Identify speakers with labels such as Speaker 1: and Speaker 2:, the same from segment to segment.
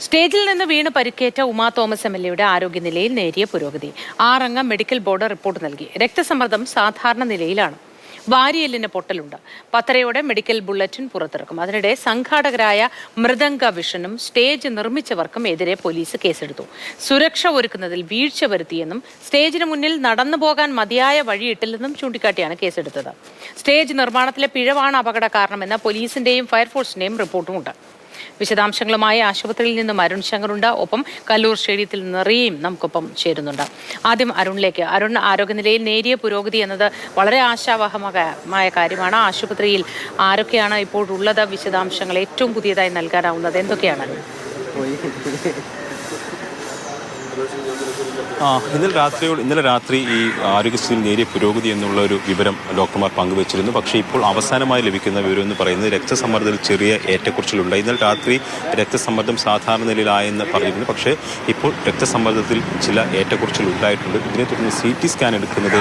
Speaker 1: സ്റ്റേജിൽ നിന്ന് വീണ് പരിക്കേറ്റ ഉമാ തോമസ് എം എൽ എയുടെ ആരോഗ്യനിലയിൽ നേരിയ പുരോഗതി. ആറംഗ മെഡിക്കൽ ബോർഡ് റിപ്പോർട്ട് നൽകി. രക്തസമ്മർദ്ദം സാധാരണ നിലയിലാണ്. വാരിയെല്ലിന് പൊട്ടലുണ്ട്. പത്തരയോടെ മെഡിക്കൽ ബുള്ളറ്റിൻ പുറത്തിറക്കും. അതിനിടെ സംഘാടകരായ മൃദംഗ വിഷനും സ്റ്റേജ് നിർമ്മിച്ചവർക്കും എതിരെ പോലീസ് കേസെടുത്തു. സുരക്ഷ ഒരുക്കുന്നതിൽ വീഴ്ച വരുത്തിയെന്നും സ്റ്റേജിന് മുന്നിൽ നടന്നു പോകാൻ മതിയായ വഴിയിട്ടില്ലെന്നും ചൂണ്ടിക്കാട്ടിയാണ് കേസെടുത്തത്. സ്റ്റേജ് നിർമ്മാണത്തിലെ പിഴവാണ് അപകട കാരണമെന്ന പോലീസിന്റെയും ഫയർഫോഴ്സിന്റെയും റിപ്പോർട്ടുമുണ്ട്. വിശദാംശങ്ങളുമായി ആശുപത്രിയിൽ നിന്നും അരുൺ ശങ്കറുണ്ട്. ഒപ്പം കല്ലൂർ സ്റ്റേഡിയത്തിൽ നിന്ന് റീം നമുക്കൊപ്പം ചേരുന്നുണ്ട്. ആദ്യം അരുണിലേക്ക്. അരുൺ ആരോഗ്യനിലയിൽ നേരിയ പുരോഗതി എന്നത് വളരെ ആശാവഹമായ കാര്യമാണ്. ആശുപത്രിയിൽ ആരൊക്കെയാണ് ഇപ്പോഴുള്ളത് വിശദാംശങ്ങൾ ഏറ്റവും പുതിയതായി നൽകാനാവുന്നത്. എന്തൊക്കെയാണ്?
Speaker 2: ആ. ഇന്നലെ രാത്രിയോട് ഇന്നലെ രാത്രി ഈ ആരോഗ്യസ്ഥിതിയിൽ നേരിയ പുരോഗതി എന്നുള്ള ഒരു വിവരം ഡോക്ടർമാർ പങ്കുവച്ചിരുന്നു. പക്ഷേ ഇപ്പോൾ അവസാനമായി ലഭിക്കുന്ന വിവരം എന്ന് പറയുന്നത് രക്തസമ്മർദ്ദത്തിൽ ചെറിയ ഏറ്റക്കുറച്ചിലുണ്ട്. ഇന്നലെ രാത്രി രക്തസമ്മർദ്ദം സാധാരണ നിലയിലായെന്ന് പറഞ്ഞിരുന്നു. പക്ഷേ ഇപ്പോൾ രക്തസമ്മർദ്ദത്തിൽ ചില ഏറ്റക്കുറച്ചിൽ ഉണ്ടായിട്ടുണ്ട്. ഇതിനെ തുടർന്ന് സി ടി സ്കാൻ എടുക്കുന്നത്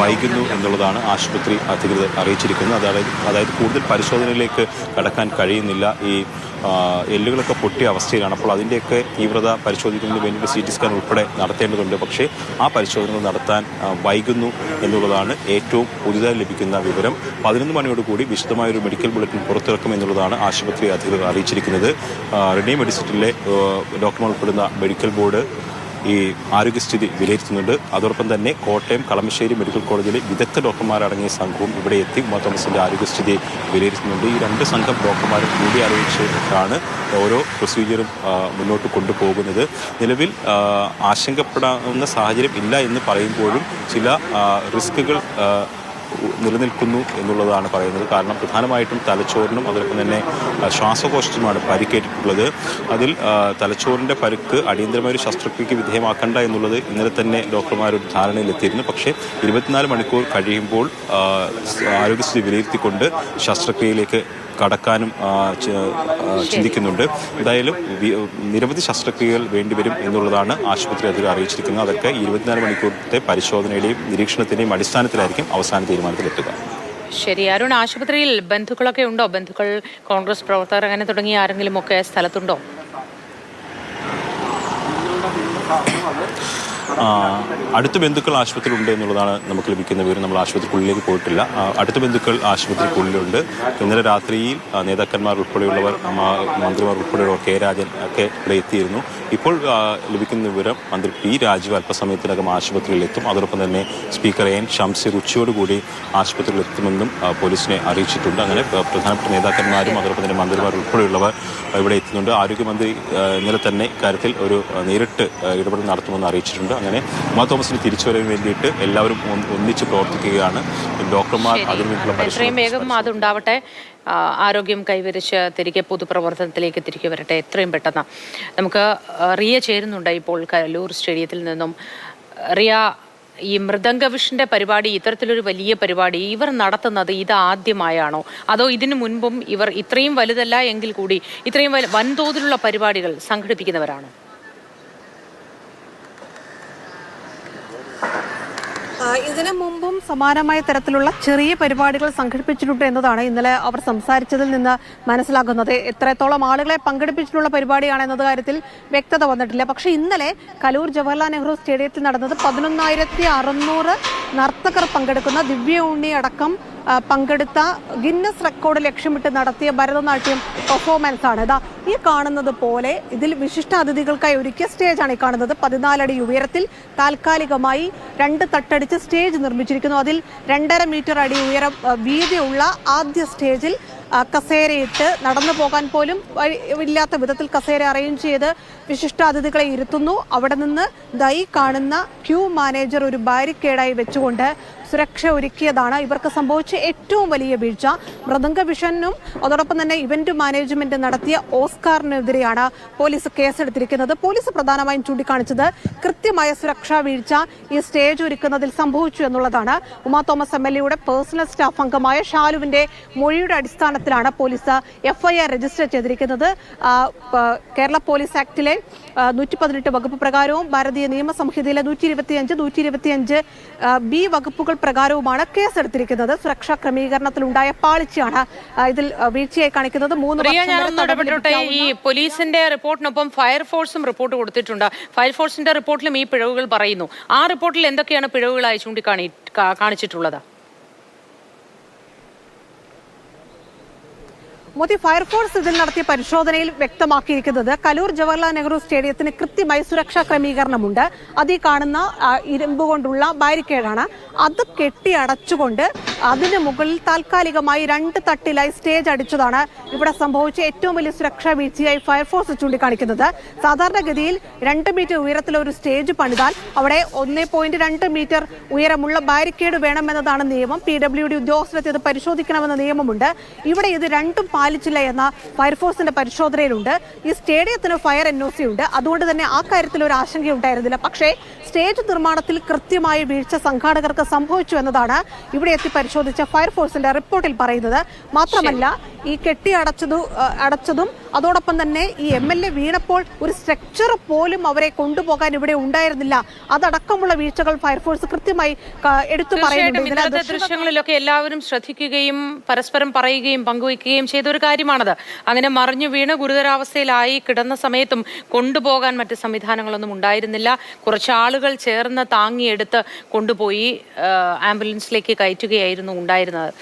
Speaker 2: വൈകുന്നു എന്നുള്ളതാണ് ആശുപത്രി അധികൃതർ അറിയിച്ചിരിക്കുന്നത്. അതായത് അതായത് കൂടുതൽ പരിശോധനയിലേക്ക് കടക്കാൻ കഴിയുന്നില്ല. ഈ എല്ലുകളൊക്കെ പൊട്ടിയ അവസ്ഥയിലാണ്. അപ്പോൾ അതിന്റെയൊക്കെ തീവ്രത പരിശോധിക്കുന്നതിന് വേണ്ടിയിട്ട് സി ടി സ്കാൻ ഉൾപ്പെടെ നടത്തേണ്ടതുണ്ട്. പക്ഷേ ആ പരിശോധനകൾ നടത്താൻ വൈകുന്നു എന്നുള്ളതാണ് ഏറ്റവും പുതുതായി ലഭിക്കുന്ന വിവരം. പതിനൊന്ന് മണിയോടുകൂടി വിശദമായ ഒരു മെഡിക്കൽ ബുള്ളറ്റിൻ പുറത്തിറക്കും എന്നുള്ളതാണ് ആശുപത്രി അധികൃതർ അറിയിച്ചിരിക്കുന്നത്. റെഡി മെഡിസിറ്റിലെ ഡോക്ടർ ഉൾപ്പെടുന്ന മെഡിക്കൽ ബോർഡ് ഈ ആരോഗ്യസ്ഥിതി വിലയിരുത്തുന്നുണ്ട്. അതോടൊപ്പം തന്നെ കോട്ടയം കളമശ്ശേരി മെഡിക്കൽ കോളേജിലെ വിദഗ്ധ ഡോക്ടർമാരടങ്ങിയ സംഘവും ഇവിടെ എത്തി ഉമ്മ തോമസിന്റെ ആരോഗ്യസ്ഥിതി വിലയിരുത്തുന്നുണ്ട്. ഈ രണ്ട് സംഘം ഡോക്ടർമാരും കൂടി ആലോചിച്ചിട്ടാണ് ഓരോ പ്രൊസീജിയറും മുന്നോട്ട് കൊണ്ടുപോകുന്നത്. നിലവിൽ ആശങ്കപ്പെടാവുന്ന സാഹചര്യം ഇല്ല എന്ന് പറയുമ്പോഴും ചില റിസ്കുകൾ നിലനിൽക്കുന്നു എന്നുള്ളതാണ് പറയുന്നത്. കാരണം പ്രധാനമായിട്ടും തലച്ചോറിനും അതോടൊപ്പം തന്നെ ശ്വാസകോശത്തിനുമാണ് പരിക്കേറ്റിട്ടുള്ളത്. അതിൽ തലച്ചോറിന്റെ പരുക്ക് അടിയന്തരമായ ഒരു ശസ്ത്രക്രിയയ്ക്ക് വിധേയമാക്കേണ്ട എന്നുള്ളത് ഇന്നലെ തന്നെ ഡോക്ടർമാർ ഒരു ധാരണയിലെത്തിയിരുന്നു. പക്ഷേ ഇരുപത്തിനാല് മണിക്കൂർ കഴിയുമ്പോൾ ആരോഗ്യസ്ഥിതി വിലയിരുത്തിക്കൊണ്ട് ശസ്ത്രക്രിയയിലേക്ക് കടക്കാനും ചിന്തിക്കുന്നുണ്ട്. എന്തായാലും നിരവധി ശസ്ത്രക്രിയകൾ വേണ്ടിവരും എന്നുള്ളതാണ് ആശുപത്രി അധികൃതർ അറിയിച്ചിരിക്കുന്നത്. അതൊക്കെ ഇരുപത്തിനാല് മണിക്കൂറത്തെ പരിശോധനയുടെയും നിരീക്ഷണത്തിന്റെയും അടിസ്ഥാനത്തിലായിരിക്കും അവസാന തീരുമാനത്തിലെത്തുക.
Speaker 1: ശരി അരുൺ ആശുപത്രിയിൽ ബന്ധുക്കളൊക്കെ ഉണ്ടോ? ബന്ധുക്കൾ കോൺഗ്രസ് പ്രവർത്തകർ അങ്ങനെ തുടങ്ങി ആരെങ്കിലും ഒക്കെ സ്ഥലത്തുണ്ടോ?
Speaker 2: അടുത്ത ബന്ധുക്കൾ ആശുപത്രി ഉണ്ട് എന്നുള്ളതാണ് നമുക്ക് ലഭിക്കുന്ന വിവരം. നമ്മൾ ആശുപത്രിക്കുള്ളിലേക്ക് പോയിട്ടില്ല. അടുത്ത ബന്ധുക്കൾ ആശുപത്രിക്കുള്ളിലുണ്ട്. ഇന്നലെ രാത്രിയിൽ നേതാക്കന്മാർ ഉൾപ്പെടെയുള്ളവർ മന്ത്രിമാർ ഉൾപ്പെടെയുള്ളവർ കെ രാജൻ ഒക്കെ ഇവിടെ എത്തിയിരുന്നു. ഇപ്പോൾ ലഭിക്കുന്ന വിവരം മന്ത്രി പി രാജീവ് അല്പസമയത്തിനകം ആശുപത്രിയിൽ എത്തും. അതോടൊപ്പം തന്നെ സ്പീക്കർ എൻ ഷംസീർ ഉച്ചയോടുകൂടി ആശുപത്രിയിൽ എത്തുമെന്നും പോലീസിനെ അറിയിച്ചിട്ടുണ്ട്. അങ്ങനെ പ്ര- പ്രധാനപ്പെട്ട നേതാക്കന്മാരും അതോടൊപ്പം തന്നെ മന്ത്രിമാർ ഉൾപ്പെടെയുള്ളവർ ഇവിടെ എത്തുന്നുണ്ട്. ആരോഗ്യമന്ത്രി ഇന്നലെ തന്നെ ഇക്കാര്യത്തിൽ ഒരു നേരിട്ട് ഇടപെടൽ നടത്തുമെന്ന് അറിയിച്ചിട്ടുണ്ട്. അങ്ങനെ ഉമാ തോമസിന് തിരിച്ചുവരാൻ വേണ്ടിയിട്ട് എല്ലാവരും ഒന്ന് ഒന്നിച്ച് പ്രവർത്തിക്കുകയാണ്. ഡോക്ടർമാർ അതിനു വേണ്ടിയുള്ള
Speaker 1: എത്രയും വേഗം അതുണ്ടാവട്ടെ. ആരോഗ്യം കൈവരിച്ച് തിരികെ പൊതുപ്രവർത്തനത്തിലേക്ക് തിരികെ വരട്ടെ. എത്രയും പെട്ടെന്ന്. നമുക്ക് റിയ ചേരുന്നുണ്ട് ഇപ്പോൾ കലൂർ സ്റ്റേഡിയത്തിൽ നിന്നും. റിയ ഈ മൃദംഗവിഷിന്റെ പരിപാടി ഇത്തരത്തിലൊരു വലിയ പരിപാടി ഇവർ നടത്തുന്നത് ഇത് ആദ്യമായാണോ അതോ ഇതിനു മുൻപും ഇവർ ഇത്രയും വലുതല്ല എങ്കിൽ കൂടി ഇത്രയും വൻതോതിലുള്ള പരിപാടികൾ സംഘടിപ്പിക്കുന്നവരാണോ?
Speaker 3: ഇതിനു മുമ്പും സമാനമായ തരത്തിലുള്ള ചെറിയ പരിപാടികൾ സംഘടിപ്പിച്ചിട്ടുണ്ട് എന്നതാണ് ഇന്നലെ അവർ സംസാരിച്ചതിൽ നിന്ന് മനസ്സിലാക്കുന്നത് എത്രത്തോളം ആളുകളെ പങ്കെടുപ്പിച്ചിട്ടുള്ള പരിപാടിയാണ് എന്നത് കാര്യത്തിൽ വ്യക്തത വന്നിട്ടില്ല. പക്ഷേ ഇന്നലെ കലൂർ ജവഹർലാൽ നെഹ്റു സ്റ്റേഡിയത്തിൽ നടന്നത് പതിനൊന്നായിരത്തി അറുന്നൂറ് നർത്തകർ പങ്കെടുക്കുന്ന ദിവ്യ ഉണ്ണി അടക്കം പങ്കെടുത്ത ഗിന്നസ് റെക്കോർഡ് ലക്ഷ്യമിട്ട് നടത്തിയ ഭരതനാട്യം പെർഫോമൻസ് ആണ് ഇതാ ഈ കാണുന്നത് പോലെ ഇതിൽ വിശിഷ്ട അതിഥികൾക്കായി ഒരുക്കിയ സ്റ്റേജ് ആണ് ഈ കാണുന്നത്. പതിനാലടി ഉയരത്തിൽ താൽക്കാലികമായി രണ്ട് തട്ടടിച്ച് സ്റ്റേജ് നിർമ്മിച്ചിരിക്കുന്നു. അതിൽ രണ്ടര മീറ്റർ അടി ഉയരം വീതിയുള്ള ആദ്യ സ്റ്റേജിൽ കസേരയിട്ട് നടന്നു പോകാൻ പോലും ഇല്ലാത്ത വിധത്തിൽ കസേര അറേഞ്ച് ചെയ്ത് വിശിഷ്ടാതിഥികളെ ഇരുത്തുന്നു. അവിടെ നിന്ന് ദൈ കാണുന്ന ക്യൂ മാനേജർ ഒരു ബാരിക്കേഡായി വെച്ചുകൊണ്ട് സുരക്ഷ ഒരുക്കിയതാണ്. ഇവർക്ക് സംഭവിച്ച ഏറ്റവും വലിയ വീഴ്ച. മൃദംഗ വിഷനും അതോടൊപ്പം തന്നെ ഇവന്റ് മാനേജ്മെന്റ് നടത്തിയ ഓസ്കാറിനെതിരെയാണ് പോലീസ് കേസെടുത്തിരിക്കുന്നത്. പോലീസ് പ്രധാനമായും ചൂണ്ടിക്കാണിച്ചത് കൃത്യമായ സുരക്ഷാ വീഴ്ച ഈ സ്റ്റേജ് ഒരുക്കുന്നതിൽ സംഭവിച്ചു എന്നുള്ളതാണ്. Uma Thomas M personal staff അംഗമായ ഷാലുവിന്റെ മൊഴിയുടെ അടിസ്ഥാനത്തിൽ അടിസ്ഥാനത്തിലാണ് പോലീസ് എഫ്ഐആർ രജിസ്റ്റർ ചെയ്തിരിക്കുന്നത്. കേരള പോലീസ് ആക്ടിലെ നൂറ്റി പതിനെട്ട് വകുപ്പ് പ്രകാരവും ഭാരതീയ നിയമസംഹിതയിലെ നൂറ്റി ഇരുപത്തിയഞ്ച് നൂറ്റി ഇരുപത്തിയഞ്ച് ബി വകുപ്പുകൾ പ്രകാരവുമാണ് കേസെടുത്തിരിക്കുന്നത്. സുരക്ഷാ ക്രമീകരണത്തിലുണ്ടായ പാളിച്ചയാണ് ഇതിൽ വീഴ്ചയായി കാണിക്കുന്നത്. മൂന്ന്
Speaker 1: ഈ പോലീസിന്റെ റിപ്പോർട്ടിനൊപ്പം ഫയർഫോഴ്സും റിപ്പോർട്ട് കൊടുത്തിട്ടുണ്ട്. ഫയർഫോഴ്സിന്റെ റിപ്പോർട്ടിലും ഈ പിഴവുകൾ പറയുന്നു. ആ റിപ്പോർട്ടിൽ എന്തൊക്കെയാണ് പിഴവുകളായി ചൂണ്ടിക്കാണി കാണിച്ചിട്ടുള്ളത്?
Speaker 3: മോദി ഫയർഫോഴ്സ് ഇതിൽ നടത്തിയ പരിശോധനയിൽ വ്യക്തമാക്കിയിരിക്കുന്നത് കലൂർ ജവഹർലാൽ നെഹ്റു സ്റ്റേഡിയത്തിന് കൃത്യമായി സുരക്ഷാ ക്രമീകരണമുണ്ട്. അത് ഈ കാണുന്ന ഇരുമ്പ് കൊണ്ടുള്ള ബാരിക്കേഡാണ്. അത് കെട്ടി അടച്ചുകൊണ്ട് അതിന് മുകളിൽ താൽക്കാലികമായി രണ്ട് തട്ടിലായി സ്റ്റേജ് അടിച്ചതാണ് ഇവിടെ സംഭവിച്ച ഏറ്റവും വലിയ സുരക്ഷാ വീഴ്ചയായി ഫയർഫോഴ്സ് ചൂണ്ടിക്കാണിക്കുന്നത്. സാധാരണഗതിയിൽ രണ്ട് മീറ്റർ ഉയരത്തിലെ ഒരു സ്റ്റേജ് പണിതാൽ അവിടെ ഒന്നേ പോയിന്റ് രണ്ട് മീറ്റർ ഉയരമുള്ള ബാരിക്കേഡ് വേണമെന്നതാണ് നിയമം. പി ഡബ്ല്യു ഡി ഉദ്യോഗസ്ഥരെത്തി പരിശോധിക്കണമെന്ന നിയമമുണ്ട്. ഇവിടെ ഇത് രണ്ടും പാലിച്ചില്ല എന്ന ഫയർഫോഴ്സിന്റെ പരിശോധനയിലുണ്ട്. ഈ സ്റ്റേഡിയത്തിന് ഫയർ എൻ ഒ സി ഉണ്ട്. അതുകൊണ്ട് തന്നെ ആ കാര്യത്തിൽ ഒരു ആശങ്കയുണ്ടായിരുന്നില്ല. പക്ഷേ സ്റ്റേജ് നിർമ്മാണത്തിൽ കൃത്യമായി വീഴ്ച സംഘാടകർക്ക് സംഭവിച്ചു എന്നതാണ് ഇവിടെ എത്തി പരിശോധിച്ച ഫയർഫോഴ്സിന്റെ റിപ്പോർട്ടിൽ പറയുന്നത്. മാത്രമല്ല ഈ കെട്ടി അടച്ചതു അടച്ചതും അതോടൊപ്പം തന്നെ ഈ എം എൽ എ വീണപ്പോൾ ഒരു സ്ട്രക്ചർ പോലും അവരെ കൊണ്ടുപോകാൻ ഇവിടെ ഉണ്ടായിരുന്നില്ല. അതടക്കമുള്ള വീഴ്ചകൾ ഫയർഫോഴ്സ് കൃത്യമായി എടുത്തു പറയുന്നുണ്ട്.
Speaker 1: ദൃശ്യങ്ങളിലൊക്കെ എല്ലാവരും ശ്രദ്ധിക്കുകയും പരസ്പരം പറയുകയും പങ്കുവയ്ക്കുകയും ചെയ്ത ഒരു കാര്യമാണത്. അങ്ങനെ മറിഞ്ഞു വീണ് ഗുരുതരാവസ്ഥയിലായി കിടന്ന സമയത്തും കൊണ്ടുപോകാൻ മറ്റ് സംവിധാനങ്ങളൊന്നും ഉണ്ടായിരുന്നില്ല. കുറച്ച് ആളുകൾ ചേർന്ന് താങ്ങിയെടുത്ത് കൊണ്ടുപോയി ആംബുലൻസിലേക്ക് കയറ്റുകയായിരുന്നു ഉണ്ടായിരുന്നത്.